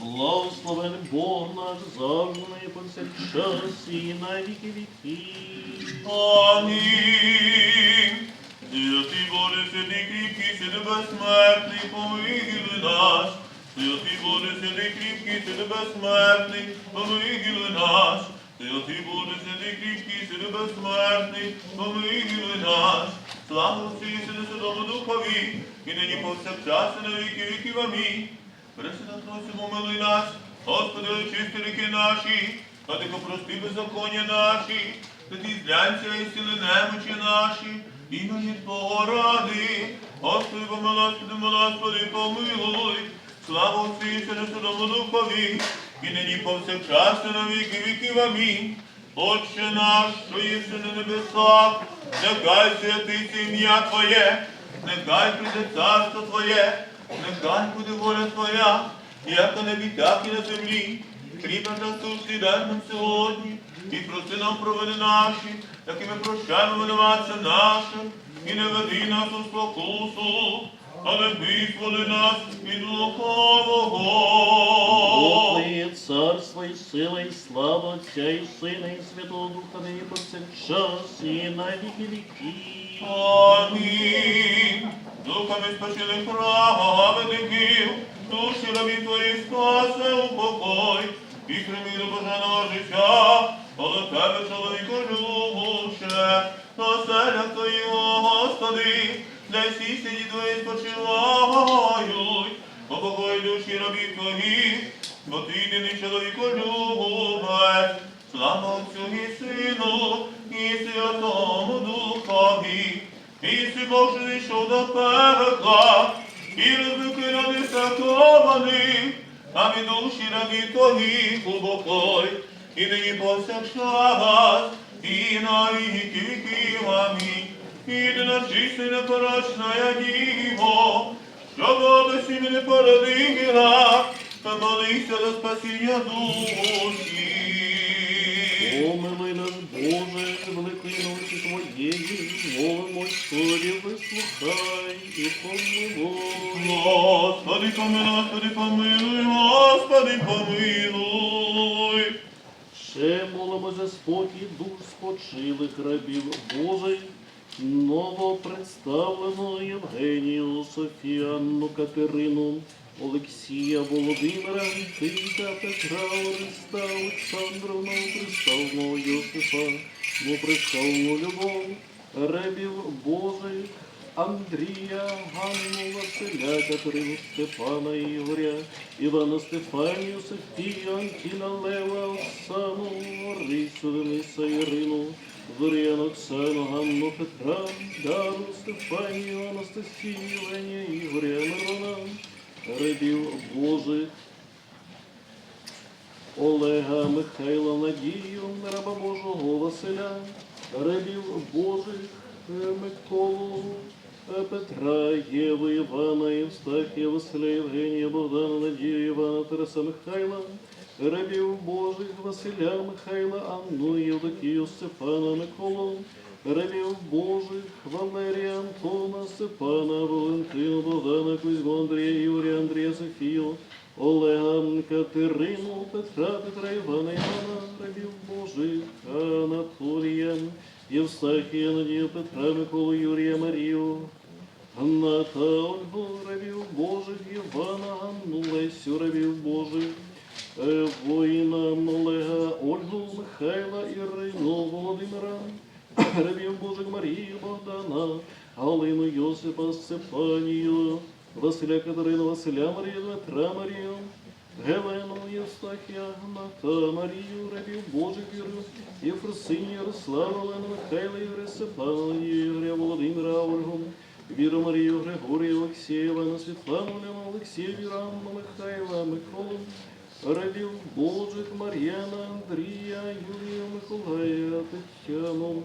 Благословений Бог наш завжди повсякчас і на віки віків. Амінь. Святий Боже, святий кріпкий, святий безсмертний, помилуй нас. Святий Боже, святий кріпкий, святий безсмертний, помилуй нас. Святий Боже, святий кріпкий, святий безсмертний, помилуй нас. Слава Отцю і Святому Духові, і нині повсякчас і на віки віків. Амінь. Пресвята просимо, милуй нас, Господи, очисти ріки наші, а Тихо прости беззаконня наші, тоді зглянься і сили немочі наші, і нині Твого ради. Господи, помилуй, Господи, Господи, помилуй. Слава Отцю і Святому Духові, і нині повсякчас на віки віків. Амінь. Отче наш, що єси на небесах, нехай святиться ім'я Твоє, нехай прийде царство Твоє, нехай буде воля Твоя, як на небі, так і на землі. Хліб наш насущний дай нам сьогодні, і прости нам провини наші, як і ми прощаємо винуватцям нашим, і не веди нас у спокусу, але визволи нас від лукавого. Бог є царство і сила, і слава Отця і Сина, і Святого Духа, нині повсякчас і на віки віків. Амінь. Духами спочили праведників, душі рабі твої спаси упокой, і прийми до бажаного життя, але тебе, чоловіко, любуше, оселя твоєго, Господи, де всі сиді твої спочивають, упокой душі рабі твої, бо ти єдиний чоловіко любець, слава Отцю і Сину, і Святому Духові, і си Боже йшов до пекла, і розбивки ради сакованих, а від душі рабі твої глибокой, і нині повсякчас, і на віки віків. Амінь. І до нас чиста і непорочна діво, щоб обесі не породила, та молися до спасіння душі. Великої ночі Твоєї, молимось Тобі, вислухай і помилуй. Господи, помилуй, Господи, помилуй, Господи, помилуй. Ще молимо за спокій душ спочилих рабів Божих, новопредставлену Євгенію, Софіанну Катерину, Олексія Володимира, Тита Петра, Ореста, Олександровну, Представного Йосифа, Непредставну Любов, рабів Божих, Андрія, Ганну, Василя, Катерину, Степана, Ігоря, Івана Стефанію, Софію, Антіна, Лева, Оксану, Орису, Дениса, Ірину, Зоряну, Оксану, Ганну, Петра, Дару, Стефанію, Анастасію, Євгенія, Ігоря, Мирона, рабів Божих, Олега, Михайла, Надію, раба Божого Василя, рабів Божих, е, Миколу, е, Петра, Єву, Івана, Євстахія, Василя, Євгенія, Богдана, Надію, Івана, Тараса, Михайла, рабів Божих, Василя, Михайла, Анну, Євдокію, Степана, Миколу, рабів Божих, Валерія, Антона, Степана, Валентину, Богдана, Кузьму, Андрія, Юрія, Андрія, Софію, Олега, Катерину, Петра, Петра, Івана, Івана, рабів Божих, Анатолія, Євстахія, Надію, Петра, Миколу, Юрія, Марію, Гната, Ольгу, рабів Божих, Івана, Ганну, Лесю, рабів Божих, е, воїна Олега, Ольгу, Михайла, Ірину, Володимира, рабів Божих Марію, Богдана, Галину, Йосипа, Стефанію, Василя Катерину, Василя Марію, Дмитра Марію, Гелену, Євстахія, Гната, Марію, рабів Божих Віру, Єфросинію, Ярослава, Олену, Михайла, Ігоря, Степана, Ігоря, Володимира, Ольгу, Віру Марію, Григорія, Олексія, Івана, Світлану, Лена, Олексія, Вірану, Михайла, Миколу, рабів Божих, Мар'яна, Андрія, Юрія, Миколая, Тетяну,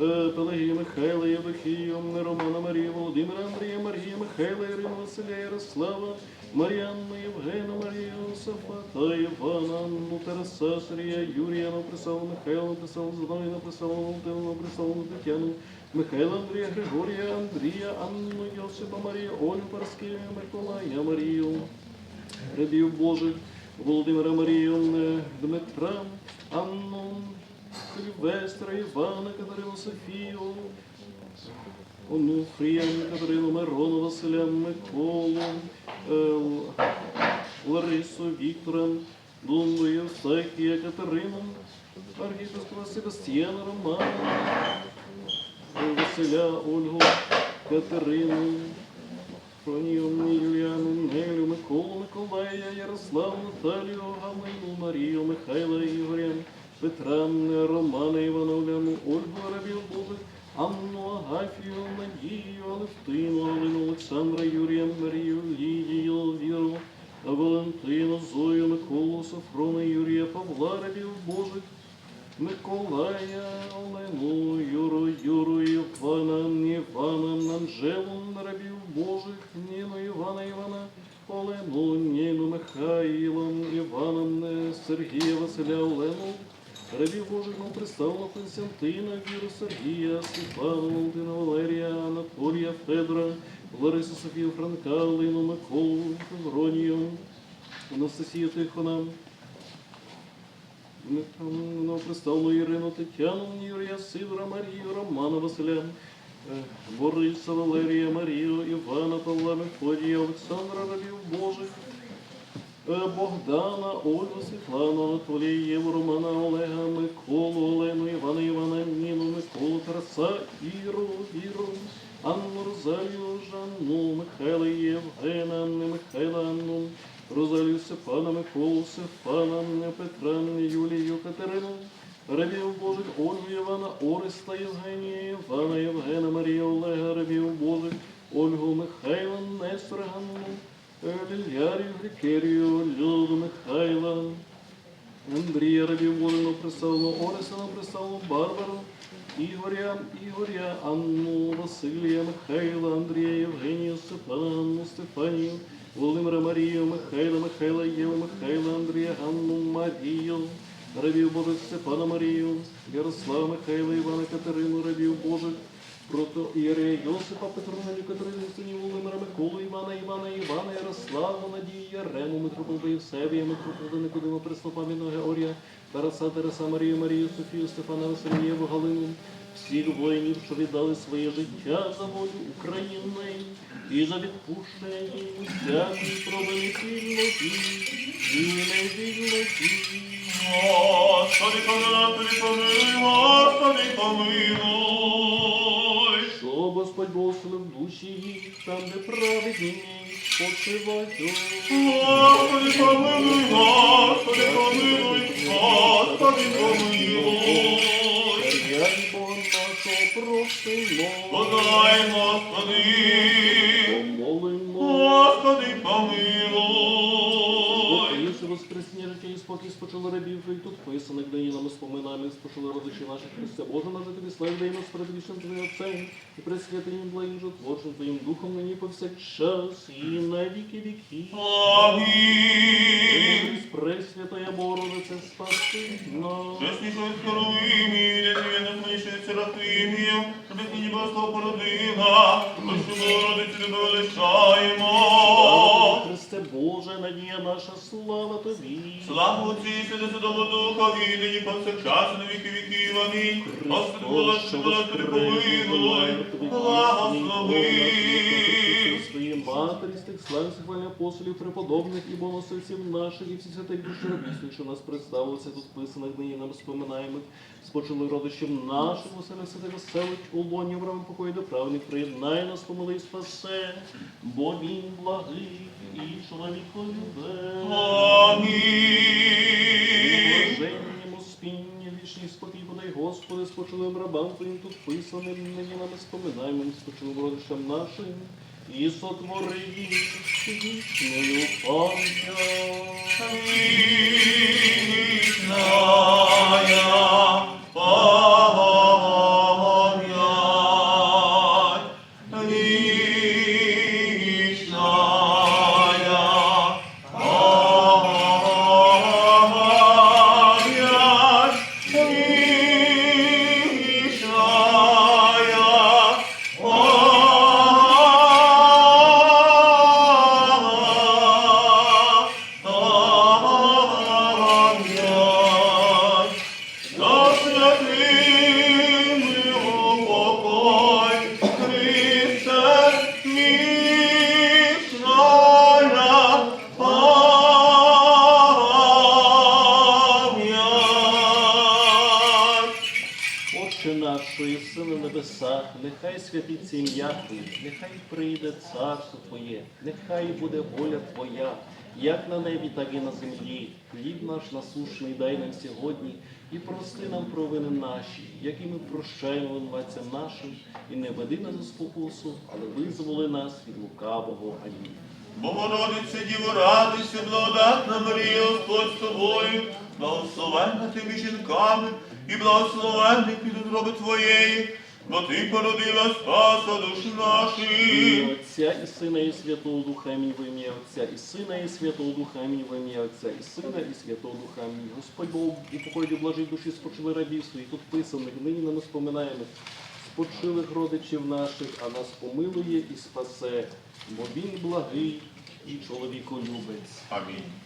е, Пелагію, Михайла, Євдокію, Романа, Марію, Володимира, Андрія, Марія, Михайла, Ірину, Василя, Ярослава, Мар'яну, Євгена, Марію, Сафата, Івана, Анну, Тараса, Сергія, Юрія, Написала, Михайла, Написала, Зинові, Написала, Валентину, Написала, Тетяну, Михайла, Андрія, Григорія, Андрія, Анну, Йосипа, Марію, Олю, Параскевію, Миколая, Марію, рабів Божих, Володимира Марію, е, Дмитра, Анну, Сильвестра, Івана, Катерину Софію, Онуфрія, Катерину Мирону, Василя, Миколу, е, Ларису, Віктора, Думбу, Євстахія, Катерину, архіпископа Себастьяна, Романа, Василя, Ольгу, Катерину, Фронію, Юліану, Нелю, Миколу, Миколая, Ярославу, Наталію, Галину, Марію, Михайла, Ігоря, Петра, Романа, Івана, Оляну, Ольгу, Рабів Божих, Анну, Агафію, Надію, Алевтину, Галину, Олександра, Юрія, Марію, Лідію, Віру, Валентину, Зою, Миколу, Софрона, Юрія, Павла, Рабів Божих, Миколая, Олену, Юру, Юру, Івана, Івана, Анжелу, рабів Божих, Ніну, Івана, Івана, Олену, Ніну, Михайлом, Іваном, Сергія, Василя, Олену, рабів Божих, нам представлено Константина, Віру, Сергія, Степана, Валентина, Валерія, Анатолія, Федора, Ларису, Софію, Франка, Олину, Миколу, Февронію, Анастасію Тихона, Ну, представну Ірину Тетяну, Юрія Сидора, Марію, Романа Василя, е, Бориса, Валерія, Марію, Івана, Павла, Мефодія, Олександра, рабів Божих, Богдана, Ольгу, Світлану, Анатолія, Романа, Олега, Миколу, Олену, Івана, Івана, Ніну, Миколу, Тараса, Іру, Віру, Анну, Розалію, Жанну, Михайла, Євгена, Анни, Михайла, Анну, Розалію Степана, Миколу, Стефана, Петра, Юлію, Катерину, Рабів Божих, Ольгу, Івана, Ориста, Євгенія, Івана, Євгена, Марія, Олега, Рабів Божих, Ольгу, Михайла, Нестора, Ганну, Лілярію, Глікерію, Люду, Михайла, Андрія, Рабів Божих, представлену Ориса, представлену Барбару, Ігоря, Ігоря, Анну, Василія, Михайла, Андрія, Євгенію, Степана, Анну, Стефанію, Володимира Марію, Михайла, Михайла, Єву, Андрія, Ганну, Марію, рабів Божих, Степана Марію, Ярослава, Михайла, Івана, Катерину, рабів Божих, Прото Ірія, Йосипа, Петронелю, Катерину, синів Володимира, Миколу, Івана, Івана, Івана, Ярославу, Надію, Ярему, Митрополита Євсевія, Митрополита Никодима, Преснопам'яного Георгія, Тараса, Тараса, Марію, Марію, Софію, Стефана, Василієву, Галину, всіх воїнів, що віддали своє життя за волю України і за відпущення всякої провини вільноті і невільноті. Господи, помилуй, помилуй, Господи, помилуй. Господь благословив душі їх, там, де праведні спочивають. Господи, помилуй, Господи, помилуй, Господи, помилуй. І Бога нашого просимо, Подай, Господи, помолимо. Господи, помилуй. Воскресні і спочили рабів, і тут писаних нині нами споминаємо, і спочили родичі наших Христя Боже, наже тобі славі даємо сперед вічним Твоїм Отцем, і пресвятим благим жотворчим Твоїм Духом нині повсякчас, і на віки віки. Амінь. Пресвятая Богородице, спаси нас. Чеснішою скоровим і рятує смішою серафимів, щоб як нині Богослов породила, Богородицю тебе величаємо. Надія наша, слава Тобі. Слава Отцю і Святого Святого Духа, і нині повсякчас на віки віків. Амінь. Господи, Господи, Господи, помилуй, благослови. Своїй матері, з тих славних хвальних апостолів, преподобних і боносивців наших, і всіх святих душеробісних, що нас представилося тут писаних нині нам споминаємо, спочили родичів наших, оселя святих веселить, у лоні Авраам покої до правних, приєднай нас, помили і спасе, бо він благий і чоловіколюбе. Амінь. Блаженнім спіння, вічний спокій подай, Господи, спочилим рабам Твоїм тут писаним, нині нами споминаємо, спочилим родичам нашим, і сотвори їх вічною пам'ять. Вічная небесах, нехай святиться ім'я Твоє, нехай прийде царство Твоє, нехай буде воля Твоя, як на небі, так і на землі. Хліб наш насушний дай нам сьогодні, і прости нам провини наші, які ми прощаємо винуватцям нашим, і не веди нас у спокусу, але визволи нас від лукавого. Амінь. Богородице, Діво, радуйся, благодатна Марія, Господь з тобою, благословенна ти жінками, і благословенний підозроби твоєї, бо ти породила спаса душ наших. Отця і Сина, і Святого Духа, амінь в ім'я Отця, і Сина, і Святого Духа, амінь в ім'я Отця, і Сина, і Святого Духа, амінь. Господь Бог у покої блажить душі спочили рабів своїх, тут писаних, нині нам споминаємо спочилих родичів наших, а нас помилує і спасе, бо він благий і чоловіколюбець. Амінь.